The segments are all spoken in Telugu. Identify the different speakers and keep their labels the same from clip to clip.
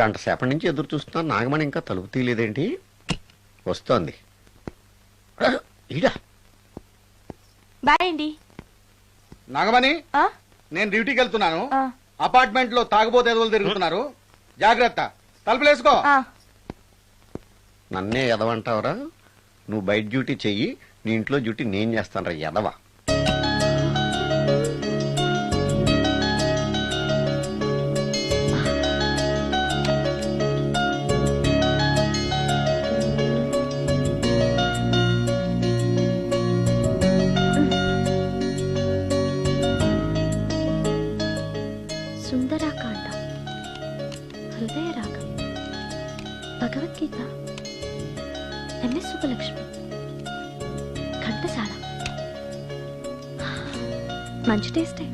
Speaker 1: గంట సేపటి నుంచి ఎదురు చూస్తున్నాను నాగమణి ఇంకా తలుపు తీయలేదేంటి? వస్తోంది. ఆ, ఈడా.
Speaker 2: బాయ్ అండి
Speaker 3: నాగమణి
Speaker 2: ఆ?
Speaker 3: నేను డ్యూటీకి వెళ్తున్నాను.
Speaker 2: ఆ.
Speaker 3: అపార్ట్మెంట్లో తాగుబోతే ఎదువులు తిరుగుతున్నారు. జాగ్రత్త. తలుపులేసుకో
Speaker 2: ఆ.
Speaker 1: నన్నే ఎదవంటావురా? నువ్వు బయట డ్యూటీ చెయ్యి నీ ఇంట్లో డ్యూటీ నేను చేస్తాను రా ఎదవా?
Speaker 4: హృదయ రాగం భగవద్గీత ఎంఎస్ సుబ్బలక్ష్మి ఘంటసాల. మంచి టేస్టే.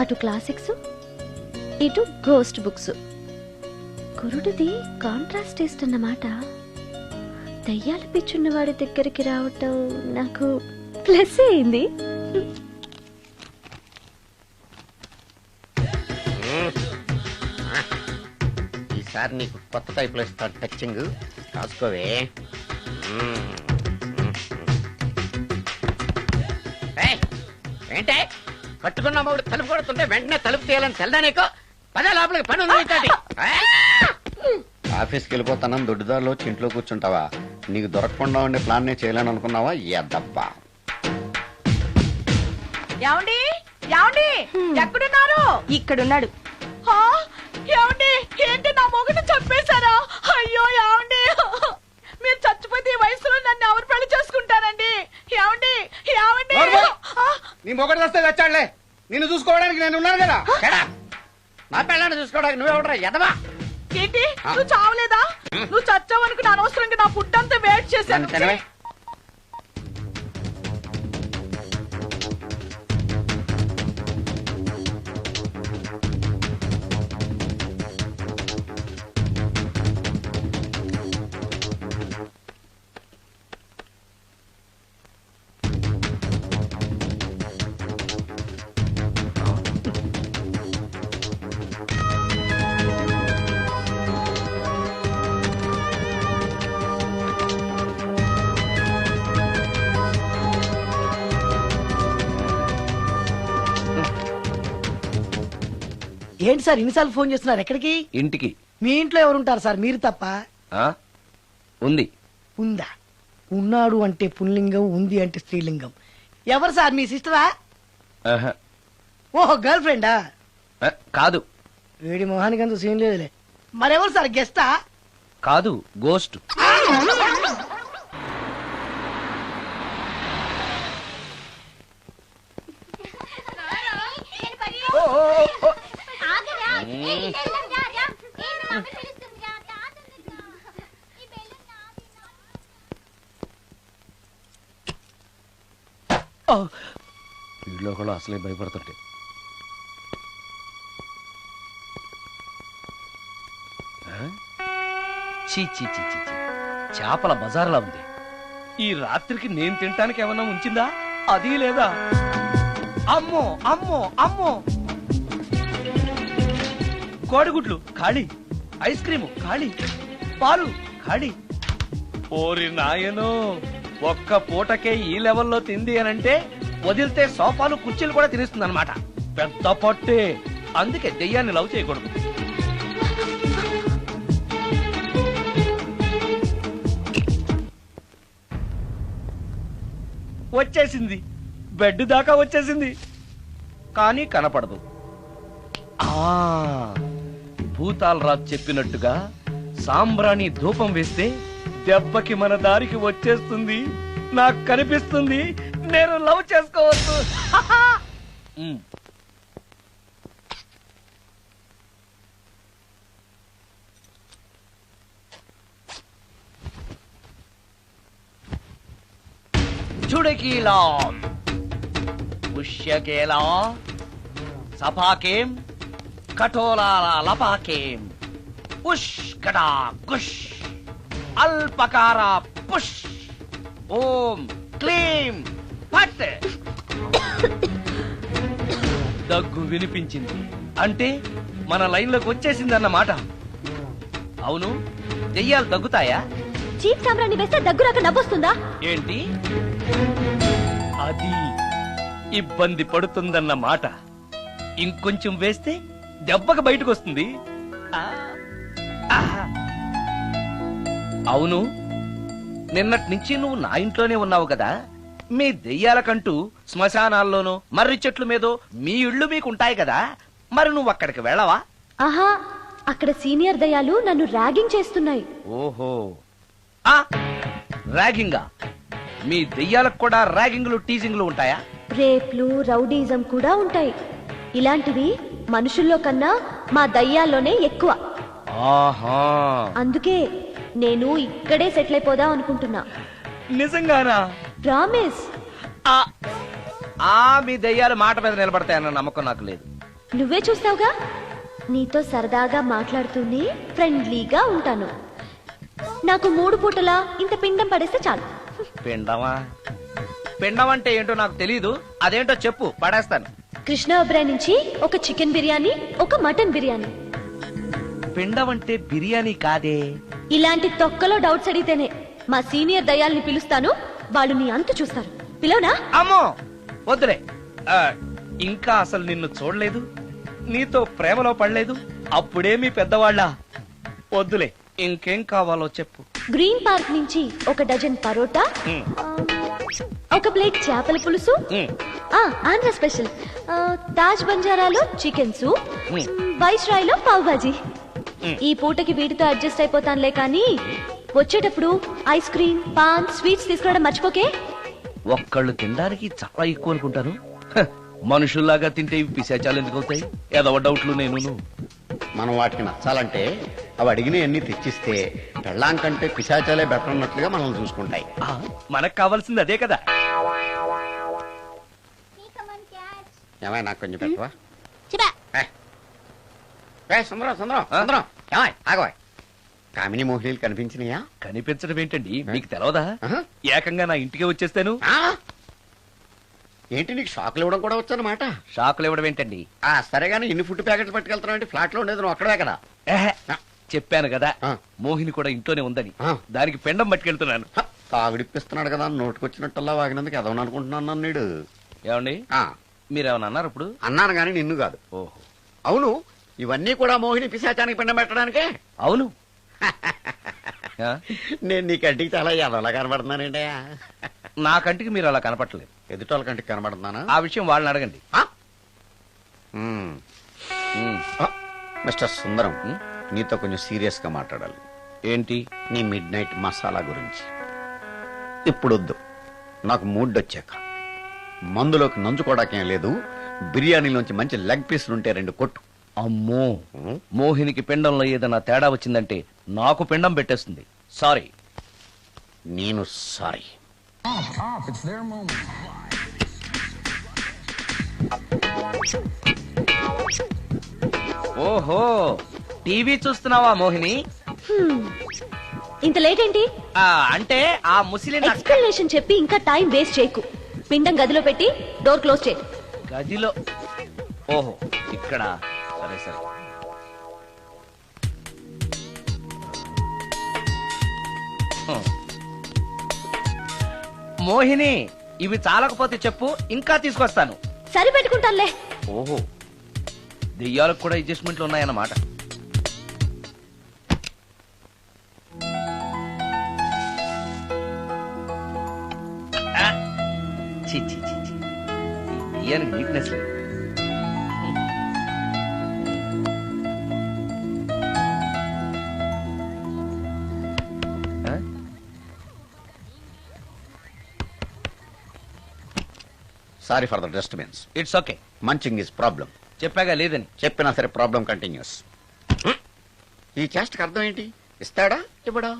Speaker 4: అటు క్లాసిక్స్ ఇటు గోస్ట్ బుక్స్ కురుడిది కాంట్రాస్ట్ టేస్ట్ అన్నమాట. దయ్యాల పిచ్చున్నవాడి దగ్గరికి రావటం నాకు ప్లస్ అయింది.
Speaker 1: ఈసారి నీకు కొత్త టైప్లో ఇస్తాను టచ్చింగ్ రాసుకోవే. ఏంటే? కట్టుకున్న మూడు తలుపు కొడుతుంటే వెంటనే తలుపు తీయాలని తెల్దా నీకు? పద లోపలికి పని ఉంది. ఏయ్! ఆఫీస్కి వెళ్ళిపోతానని దొడ్డుదారిలో వచ్చి ఇంట్లో కూర్చుంటావా? నీకు దొరకకుండా ఉండే ప్లాన్ నేను చేయాలని అనుకున్నావా? ఎద్దబ్బా
Speaker 2: ఏమండి? ఏమండి? ఎక్కడున్నారు? ఇక్కడున్నాడు. హా? ఏమండి? ఏంటి నా మొగుడు చంపేశారా? అయ్యో ఏమండి? మీరు చచ్చిపోతే ఈ వయసులో నన్ను ఎవరు పెళ్ళి చేసుకుంటారండి? ఏమండి? ఏమండి. ఆ,
Speaker 3: నీ మొగడు వస్తే వచ్చాడులే నిన్ను చూసుకోవడానికి నేను ఉన్నాను కదా.
Speaker 1: చెడా. నా పిల్లని చూసుకోవడానికి నువ్వెవడరా ఎదవా?
Speaker 2: ఏంటి? నువ్వు చావలేదా? నువ్వు చచ్చావనుకుని అనవసరంగా నా ఫుడ్ అంతా వేట్ చేశాను.
Speaker 5: ఏంటి సార్ ఇన్నిసార్లు ఫోన్ చేస్తున్నారు? ఎక్కడికి?
Speaker 6: ఇంటికి.
Speaker 5: మీ ఇంట్లో ఎవరుంటారు సార్? మీరు తప్ప?
Speaker 6: ఆ? ఉంది.
Speaker 5: ఉందా? ఉన్నాడు అంటే పుల్లింగం ఉంది అంటే స్త్రీలింగం. ఎవరు సార్? మీ సిస్టరా?
Speaker 6: ఆహా.
Speaker 5: ఓహో గర్ల్ ఫ్రెండా?
Speaker 6: ఆ, కాదు.
Speaker 5: వేడి మొహానికి అంత సీన్ లేదులే. మరెవరు సార్? గెస్టా?
Speaker 6: కాదు గోస్ట్. వీళ్ళు కూడా అసలే భయపడుతుంటే చీ చీ చీ చీ చీ. చేపల బజార్లా ఉంది. ఈ రాత్రికి నేను తినటానికి ఏమన్నా ఉంచిందా? అది లేదా? అమ్మో అమ్మో అమ్మో! కోడిగుడ్లు ఖాళీ. ఐస్ క్రీము ఖాళీ. పాలు ఖాళీ. ఓరి నాయనో! ఒక్క పూటకే ఈ లెవెల్లో తింది అనంటే వదిలితే సోఫాలు కుర్చీలు కూడా తినేస్తుంది అనమాట పెద్ద పట్టే. అందుకే దెయ్యాన్ని లవ్ చేయకూడదు. వచ్చేసింది. బెడ్ దాకా వచ్చేసింది. కానీ కనపడదు. ఆ భూతాల్ చెప్పినట్టుగా సాంబ్రాణి ధూపం వేస్తే దెబ్బకి మన దారికి వచ్చేస్తుంది. నాకు కనిపిస్తుంది. నేను లవ్ చేసుకోవచ్చు. చుడకీలా పుష్యకేలా. సపాకేం కఠోలాల లపాకేం. ఉష్ గడా గుష్ అల్పకార పుష్. ఓం. క్లీం. ఫట్. దగ్గు వినిపించింది. అంటే మన లైన్లోకి వచ్చేసిందన్నమాట. అవును దెయ్యాలు దగ్గుతాయా?
Speaker 4: చీప్ సాంబ్రాన్ని వేస్తే దగ్గురాక నవ్వొస్తుందా?
Speaker 6: ఏంటి? అది ఇబ్బంది పడుతుందన్న మాట ఇంకొంచెం వేస్తే దెబ్బకి బయటకు వస్తుంది. అవును. నిన్నటి నుంచి నువ్వు నా ఇంట్లోనే ఉన్నావు కదా. మీ దెయ్యాలకంటూ శ్మశానాల్లోనూ మర్రి చెట్ల మీదో మీ ఇళ్ళు మీకు ఉంటాయి కదా. మరి నువ్వు అక్కడికి వెళ్ళవా?
Speaker 4: ఆహా అక్కడ సీనియర్ దయాలు నన్ను ర్యాగింగ్ చేస్తున్నాయి.
Speaker 6: ఓహో. ఆ ర్యాగింగా? మీ దెయ్యాలకు కూడా ర్యాగింగ్లు టీజింగ్లు ఉంటాయా?
Speaker 4: రేప్లు రౌడీజం కూడా ఉంటాయి. ఇలాంటివి మనుషుల్లో కన్నా మా దయ్యాల్లోనే ఎక్కువ.
Speaker 6: ఆహా.
Speaker 4: అందుకే నేను ఇక్కడే సెటిల్ అయిపోదాం అనుకుంటున్నా.
Speaker 6: నిజంగానా?
Speaker 4: ప్రామిస్.
Speaker 6: ఆ ఆ, మీ దెయ్యాలు మాట మీద నిలబడతాయన్న నమ్మకం నాకు లేదు.
Speaker 4: నువ్వే చూస్తావుగా? నీతో సరదాగా మాట్లాడుతూనే ఫ్రెండ్లీగా ఉంటాను. నాకు మూడు పూటలా ఇంత పిండం పడేస్తే చాలు.
Speaker 6: పిండమా? పిండం అంటే ఏంటో నాకు తెలీదు. అదేంటో చెప్పు పడేస్తాను.
Speaker 4: కృష్ణ నుంచి ఒక చికెన్ బిర్యానీ ఒక మటన్ బిర్యానీ.
Speaker 6: పిండం అంటే బిర్యానీ కాదే.
Speaker 4: ఇలాంటి తొక్కలో డౌట్స్ అడిగితేనే మా సీనియర్ దయాల్ని పిలుస్తాను వాళ్ళు నీ అంతు చూస్తారు. పిలవనా?
Speaker 6: అమ్మో! వద్దులే. ఆ, ఇంకా అసలు నిన్ను చూడలేదు నీతో ప్రేమలో పడలేదు అప్పుడే మీ పెద్దవాళ్ళ. వద్దులే ఇంకేం కావాలో చెప్పు.
Speaker 4: గ్రీన్ పార్క్ నుంచి ఒక డజన్ పరోటా
Speaker 6: ఉమ్,
Speaker 4: ఒక ప్లేట్ చేపల పులుసు
Speaker 6: ఉమ్,
Speaker 4: ఆ, ఆంధ్ర స్పెషల్. ఆ, తాజ్ బంజారాలో చికెన్ సూప్
Speaker 6: ఉమ్.
Speaker 4: వైస్ రాయ్లో పావ్ భాజీ. ఈ పూటకి వీటితో అడ్జస్ట్ అయిపోతానులే కానీ వచ్చేటప్పుడు ఐస్ క్రీమ్ పాన్ స్వీట్స్ తీసుకురావడం మర్చిపోకే?
Speaker 6: ఒక్కళ్ళు తినడానికి చాలా ఎక్కువ అనుకుంటాను. హ, మనుషుల్లాగా తింటే ఇవి పిశాచాలు ఎందుకు అవుతాయి? ఏదో డౌట్లు నేను
Speaker 1: మనం వాటికి నచ్చాలంటే అవి అడిగినవన్నీ తెచ్చిస్తే పెళ్ళాం కంటే పిశాచాలే బెటర్ అన్నట్లుగా మనల్ని చూసుకుంటాయి.
Speaker 6: మనకు కావాల్సింది అదే కదా.
Speaker 1: ఏమై నాకు కొంచెం పెట్టవా? సుందరం సుందరం సుందరం. కామిని మోహినీలు కనిపించినాయా?
Speaker 6: కనిపించడం ఏంటండి? మీకు తెలవదా. ఏకంగా నా ఇంటికి వచ్చేస్తాను.
Speaker 1: ఆ? ఏంటి నీకు షాకులు ఇవ్వడం కూడా వచ్చానమాట?
Speaker 6: షాకులు ఇవ్వడం ఏంటండి?
Speaker 1: ఆ సరే కానీ ఇన్ని ఫుడ్ ప్యాకెట్లు పట్టుకెళ్తున్నావు ఫ్లాట్లో ఉండేది నువ్వు అక్కడే కదా.
Speaker 6: చెప్పాను కదా. మోహిని కూడా ఇంట్లోనే ఉందని. దానికి పెండం పట్టుకెళ్తున్నాను.
Speaker 1: తాగుడిప్పిస్తున్నాడు కదా నోటుకొచ్చినట్టల్లా వాగినందుకు ఎదవని అనుకుంటున్నాను నన్ను నీడు.
Speaker 6: ఏమండి?
Speaker 1: ఆ,
Speaker 6: మీరేమన్నా అన్నారు ఇప్పుడు?
Speaker 1: అన్నాను కానీ నిన్ను కాదు.
Speaker 6: ఓహో.
Speaker 1: అవును ఇవన్నీ కూడా మోహిని పిశాచానికి పిండం పెట్టడానికే?
Speaker 6: అవును. ఆ?
Speaker 1: నేను నీ కంటికి చాలా ఎదవలా కనబడుతున్నానండి.
Speaker 6: నా కంటికి మీరు అలా కనపట్టలేదు
Speaker 1: ఎదుటోళ్ళ కంటికి కనబడుతున్నానా?
Speaker 6: ఆ విషయం వాళ్ళని అడగండి.
Speaker 1: ఆ? మ్మ్.
Speaker 6: ఉమ్,
Speaker 1: ఆ, మిస్టర్ సుందరం నీతో కొంచెం సీరియస్గా మాట్లాడాలి.
Speaker 6: ఏంటి?
Speaker 1: నీ మిడ్ నైట్ మసాలా గురించి. ఇప్పుడు వద్దు నాకు మూడ్ వచ్చాక మందులోకి నంచుకోవడాకేం లేదు. బిర్యానీలోంచి మంచి లెగ్ పీసులు ఉంటే రెండు కొట్టు.
Speaker 6: అమ్మో. మోహినికి పిండంలో ఏదైనా తేడా వచ్చిందంటే నాకు పిండం పెట్టేస్తుంది. సారీ
Speaker 1: నేను సారీ.
Speaker 6: ఓహో. టీవీ చూస్తున్నావా మోహిని.
Speaker 4: ఇంత లేట్ ఏంటి?
Speaker 6: ఆ, అంటే ఆ ముసిలి
Speaker 4: ఎక్స్ప్లెనేషన్ చెప్పి ఇంకా టైం వేస్ట్ చేయకు. పిండం గదిలో పెట్టి డోర్ క్లోజ్ చేయి.
Speaker 6: గదిలో ఓహో ఇక్కడ. సరే. మోహిని ఇవి చాలకపోతే చెప్పు ఇంకా తీసుకొస్తాను.
Speaker 4: సరి పెట్టుకుంటానులే
Speaker 6: ఓహో దెయ్యాలకు కూడా అడ్జస్ట్మెంట్లు ఉన్నాయన్నమాట. ఛీ. ఈ దెయ్యానికి నీట్నెస్ లేదు.
Speaker 1: Sorry for the disturbance
Speaker 6: it's okay
Speaker 1: munching is problem
Speaker 6: చెప్పాగా లేదని.
Speaker 1: చెప్పినా సరే ప్రాబ్లం కంటిన్యూస్ ఈ చేష్టకి అర్థం ఏంటి? ఇస్తాడా? ఇవ్వడా?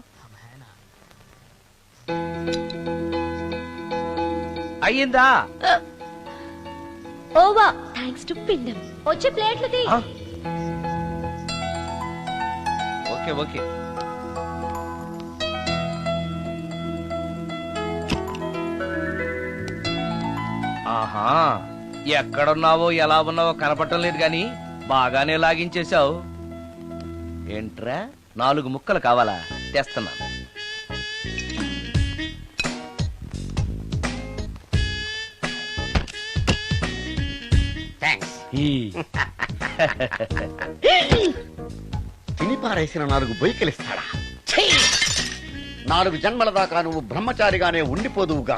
Speaker 6: అయ్యిందా?
Speaker 4: ఓవా. థ్యాంక్స్ టు పిండం వచ్చే ప్లేట్లు తీ.
Speaker 6: ఆ? Okay okay. ఆహా ఎక్కడున్నావో ఎలా ఉన్నావో కనపడటం లేదు గాని బాగానే లాగించేశావు ఏంట్రా నాలుగు ముక్కలు కావాలా తెస్తున్నాను
Speaker 1: థ్యాంక్స్
Speaker 6: ఈ.
Speaker 1: తిని పారేసిన నాలుగు బొయ్యికలిస్తాడా! నాలుగు జన్మల దాకా నువ్వు బ్రహ్మచారిగానే ఉండిపోదువుగా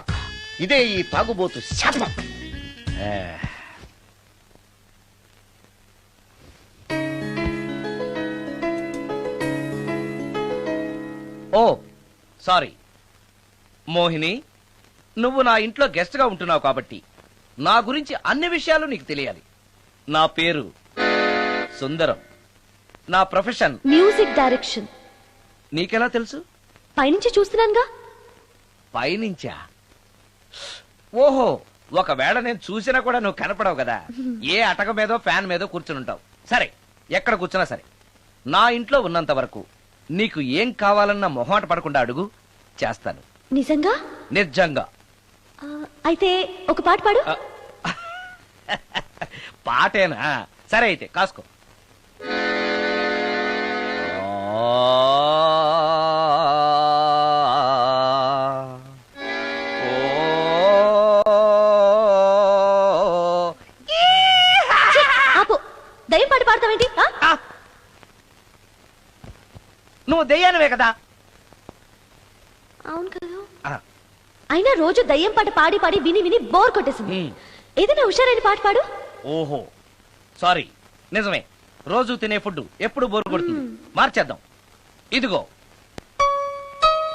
Speaker 1: ఇదే ఈ తాగుబోతు శాపం.
Speaker 6: ఓ సారీ. మోహిని నువ్వు నా ఇంట్లో గెస్ట్గా ఉంటున్నావు కాబట్టి నా గురించి అన్ని విషయాలు నీకు తెలియాలి. నా పేరు సుందరం. నా ప్రొఫెషన్
Speaker 4: మ్యూజిక్ డైరెక్షన్.
Speaker 6: నీకెలా తెలుసు?
Speaker 4: పైనుంచి చూస్తున్నానుగా.
Speaker 6: పైనుంచా? ఓహో ఒకవేళ నేను చూసినా కూడా నువ్వు కనపడవు కదా. ఏ అటక మీదో ఫ్యాన్ మీదో కూర్చుని ఉంటావు. సరే ఎక్కడ కూర్చున్నా సరే. నా ఇంట్లో ఉన్నంత వరకు నీకు ఏం కావాలన్న మొహాట పడకుండా అడుగు చేస్తాను.
Speaker 4: నిజంగా?
Speaker 6: నిర్జంగా
Speaker 4: ఆ, అయితే ఒక పాట పాడు.
Speaker 6: పాటేనా? సరే అయితే కాసుకో.
Speaker 4: దయ్యం పాట పాడతావేంటి
Speaker 6: ఆ? నువ్వు దెయ్యానివే కదా?
Speaker 4: అవును కదా.
Speaker 6: ఆ,
Speaker 4: అయినా రోజు దయ్యం పాట పాడి పాడి విని విని బోర్ కొట్టేసింది.
Speaker 6: ఉమ్.
Speaker 4: ఏదైనా హుషారైన పాట పాడు.
Speaker 6: ఓహో. సారీ. నిజమే. రోజు తినే ఫుడ్ ఎప్పుడు బోరు కొడుతుంది. మార్చేద్దాం. ఇదిగో.